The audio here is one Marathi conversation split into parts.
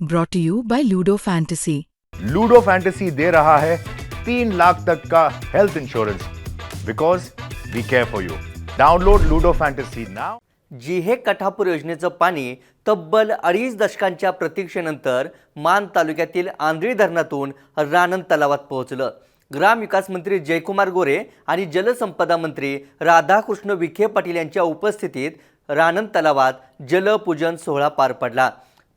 brought to you by Ludo Fantasy. Ludo Fantasy दे रहा है तीन लाख तक का health insurance because we care for you download Ludo Fantasy now जिहे कठापूर योजनेचं पाणी तब्बल अडीच दशकांच्या प्रतीक्षेनंतर मान तालुक्यातील आंधळी धरणातून रानन तलावात पोहोचलं. ग्रामविकास मंत्री जयकुमार गोरे आणि जलसंपदा मंत्री राधाकृष्ण विखे पाटील यांच्या उपस्थितीत रानन तलावात जलपूजन सोहळा पार पडला.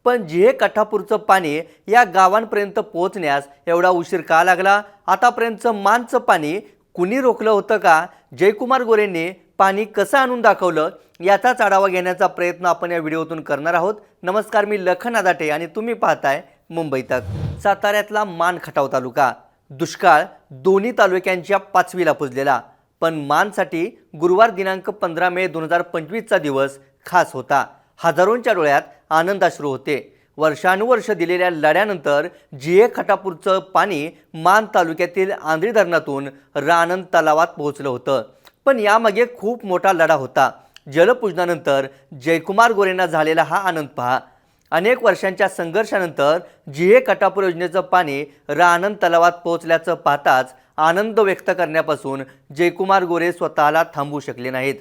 पण जिहे कठापूरचं पाणी या गावांपर्यंत पोहोचण्यास एवढा उशीर का लागला? आतापर्यंतचं मानचं पाणी कुणी रोखलं होतं का? जयकुमार गोरेंनी पाणी कसं आणून दाखवलं? याचाच आढावा घेण्याचा प्रयत्न आपण या व्हिडिओतून करणार आहोत. नमस्कार मी लखन आदाटे आणि तुम्ही पाहताय मुंबई तक. साताऱ्यातला मान खटाव तालुका. दुष्काळ दोन्ही तालुक्यांच्या पाचवीला पुजलेला. पण मानसाठी गुरुवार दिनांक पंधरा मे दोन हजार पंचवीसचा दिवस खास होता. हजारोंच्या डोळ्यात आनंदाश्रू होते. वर्षानुवर्ष दिलेल्या लढ्यानंतर जिए खटापूरचं पाणी मान तालुक्यातील आंध्री धरणातून रानंद तलावात पोहोचलं होतं. पण यामागे खूप मोठा लढा होता. जलपूजनानंतर जयकुमार गोरेंना झालेला हा आनंद पहा. अनेक वर्षांच्या संघर्षानंतर जिहे कटापूर योजनेचं पाणी रानंद तलावात पोहोचल्याचं पाहताच आनंद व्यक्त करण्यापासून जयकुमार गोरे स्वतःला थांबवू शकले नाहीत.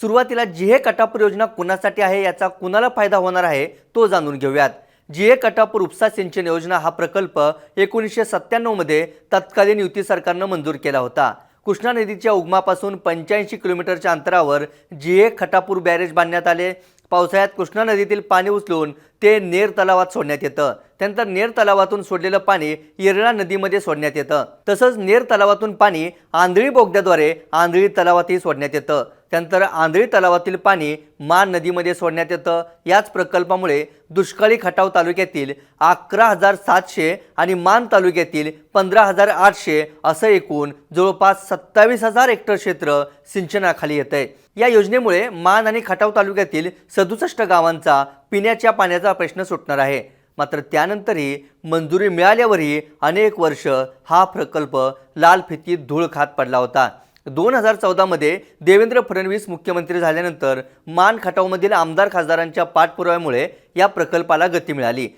सुरुवातीला जीए कटापूर योजना कुणासाठी आहे याचा कुणाला फायदा होणार आहे तो जाणून घेऊयात. जीए कटापूर उपसा सिंचन योजना हा प्रकल्प एकोणीसशे सत्त्याण्णवमध्ये तत्कालीन युती सरकारनं मंजूर केला होता. कृष्णा नदीच्या उगमापासून पंच्याऐंशी किलोमीटरच्या अंतरावर जीए खटापूर बॅरेज बांधण्यात आले. पावसाळ्यात कृष्णा नदीतील पाणी उचलून ते नेर तलावात सोडण्यात येतं. त्यानंतर नेर तलावातून सोडलेलं पाणी येरळा नदीमध्ये सोडण्यात येतं. तसंच नेर तलावातून पाणी आंधळी बोगद्याद्वारे आंधळी तलावातही सोडण्यात येतं. त्यानंतर आंधळी तलावातील पाणी मान नदीमध्ये सोडण्यात येतं. याच प्रकल्पामुळे दुष्काळी खटाव तालुक्यातील अकरा हजार सातशे आणि मान तालुक्यातील पंधरा हजार आठशे असं एकूण जवळपास सत्तावीस हजार हेक्टर क्षेत्र सिंचनाखाली येत आहे या योजनेमुळे मान आणि खटाव तालुक्यातील सदुसष्ट गावांचा पिण्याच्या पाण्याचा प्रश्न सुटणार आहे. मात्र त्यानंतरही मंजुरी मिळाल्यावरही अनेक वर्ष हा प्रकल्प लाल फितीत धूळ खात पडला होता. दोन हजार चौदामध्ये देवेंद्र फडणवीस मुख्यमंत्री झाल्यानंतर मान खटावमधील आमदार खासदारांच्या पाठपुराव्यामुळे या प्रकल्पाला गती मिळाली.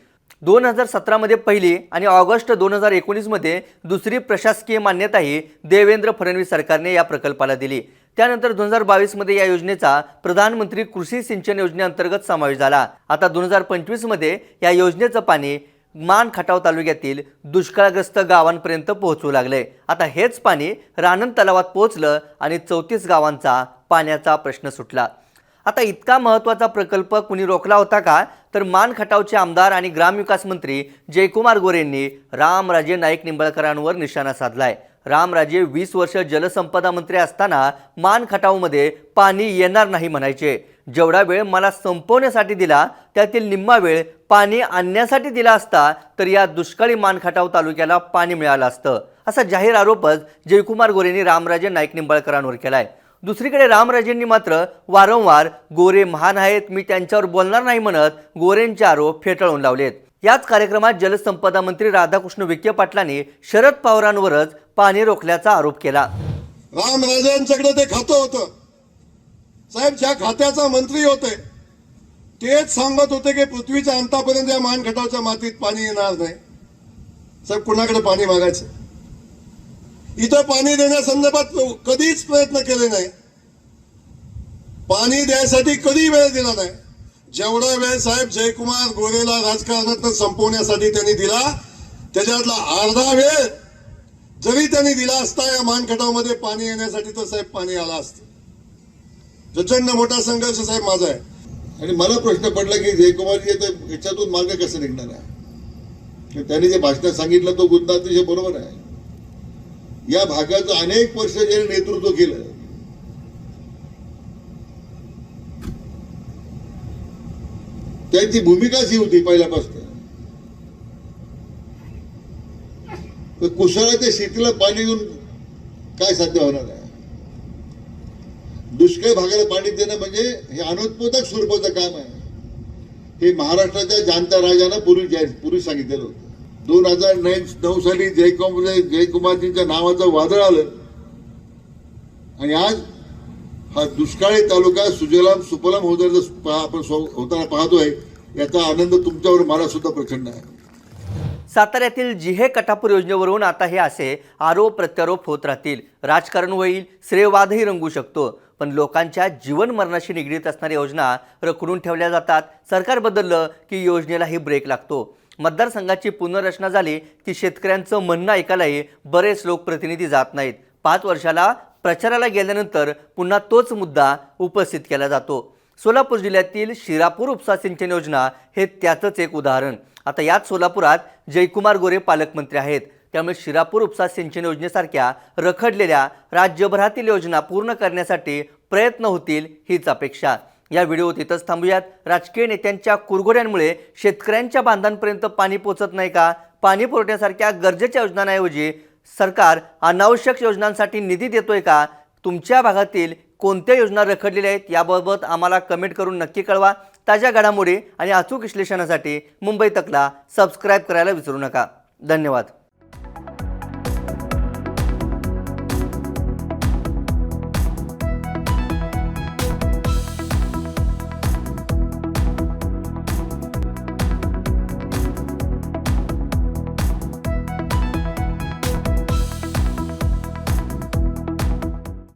दोन हजार सतरामध्ये पहिली आणि ऑगस्ट दोन हजार एकोणीसमध्ये दुसरी प्रशासकीय मान्यताही देवेंद्र फडणवीस सरकारने या प्रकल्पाला दिली. त्यानंतर दोन हजार बावीसमध्ये या योजनेचा प्रधानमंत्री कृषी सिंचन योजनेअंतर्गत समावेश झाला. आता दोन हजार पंचवीसमध्ये या योजनेचं पाणी मान खटाव तालुक्यातील दुष्काळग्रस्त गावांपर्यंत पोहोचू लागले. आता हेच पाणी रानन तलावात पोहोचलं आणि चौतीस गावांचा पाण्याचा प्रश्न सुटला. आता इतका महत्त्वाचा प्रकल्प कुणी रोखला होता का? तर मान खटावचे आमदार आणि ग्रामविकास मंत्री जयकुमार गोरेंनी रामराजे नाईक निंबाळकरांवर निशाणा साधलाय. रामराजे वीस वर्ष जलसंपदा मंत्री असताना मान खटावमध्ये पाणी येणार नाही म्हणायचे. जेवढा वेळ मला संपवण्यासाठी दिला त्यातील निम्मा वेळ पाणी आणण्यासाठी दिला असता तर या दुष्काळी मानखटाव तालुक्याला पाणी मिळालं असतं. असा जाहीर आरोपच जयकुमार गोरेंनी रामराजे नाईक निंबाळकरांवर केलाय. दुसरीकडे रामराजेंनी मात्र वारंवार गोरे महान आहेत मी त्यांच्यावर बोलणार नाही म्हणत गोरेंचे आरोप फेटाळून लावलेत. याच कार्यक्रमात जलसंपदा मंत्री राधाकृष्ण विखे पाटलांनी शरद पवारांवरच पाणी रोखल्याचा आरोप केला. रामराजांच्याकडे ते खातं होतं. साहेब ज्या खात्याचा मंत्री होते तेच सांगत होते की पृथ्वीच्या अंतापर्यंत या मानखटावच्या मातीत पाणी येणार नाही. साहेब कुणाकडे पाणी मागायचं? इथं पाणी देण्यासंदर्भात कधीच प्रयत्न केले नाही. पाणी द्यायसाठी कधी वेळ दिला नाही. जेवढा वेळ साहेब जयकुमार गोरेला राजकारणात संपवण्यासाठी त्यांनी दिला त्याच्यातला अर्धा वेळ जरी त्यांनी दिला असता या मानखटामध्ये पाणी येण्यासाठी तर साहेब पाणी आला असतं. प्रचंड मोठा संघर्ष साहेब माझा आहे. आणि मला प्रश्न पडला की जयकुमारजी तर याच्यातून मार्ग कसं निघणार आहे? त्यांनी जे भाषणात सांगितलं तो गुंतातिशय बरोबर आहे. या भागाचं अनेक वर्ष ज्याने नेतृत्व केलं त्यांची भूमिकाच ही होती पहिल्यापासून. तर कुशळाच्या शेतीला पाणी देऊन काय साध्य होणार आहे? दुष्काळ भागाला पाणी देणं म्हणजे हे अनुत्पादक स्वरूपाचं काम आहे. हे महाराष्ट्राच्या जाणत्या राजानं पूर्वी पूर्वी सांगितलेलं होतं. दोन हजार नऊ साली जयकुमार जयकुमारजींच्या नावाचं वादळ आलं. आणि आज हा दुष्काळी तालुका सुजलाम सुपलाम होत आपण होताना पाहतोय याचा आनंद तुमच्यावर मला सुद्धा प्रचंड आहे. साताऱ्यातील जिहे कटापूर योजनेवरून आता हे असे आरोप प्रत्यारोप होत राहतील. राजकारण होईल श्रेयवादही रंगू शकतो. पण लोकांच्या जीवन मरणाशी निगडीत असणाऱ्या योजना रखडून ठेवल्या जातात. सरकार बदललं की योजनेलाही ब्रेक लागतो. मतदारसंघाची पुनर्रचना झाली की शेतकऱ्यांचं म्हणणं ऐकायलाही बरेच लोकप्रतिनिधी जात नाहीत. पाच वर्षाला प्रचाराला गेल्यानंतर पुन्हा तोच मुद्दा उपस्थित केला जातो. सोलापूर जिल्ह्यातील शिरापूर उपसा सिंचन योजना हे त्याचंच एक उदाहरण. आता याच सोलापुरात जयकुमार गोरे पालकमंत्री आहेत. त्यामुळे शिरापूर उपसा सिंचन योजनेसारख्या रखडलेल्या राज्यभरातील योजना पूर्ण करण्यासाठी प्रयत्न होतील हीच अपेक्षा. या व्हिडिओ तिथंच थांबूयात. राजकीय नेत्यांच्या कुरघोड्यांमुळे शेतकऱ्यांच्या बांधांपर्यंत पाणी पोचत नाही का? पाणी पुरवठ्यासारख्या गरजेच्या योजनांऐवजी सरकार अनावश्यक योजनांसाठी निधी देतोय का? तुमच्या भागातील कोणत्या योजना रखडलेल्या आहेत? याबाबत आम्हाला कमेंट करून नक्की कळवा. ताज्या घडामोडी आणि अचूक विश्लेषणासाठी मुंबई तकला सबस्क्राईब करायला विसरू नका. धन्यवाद.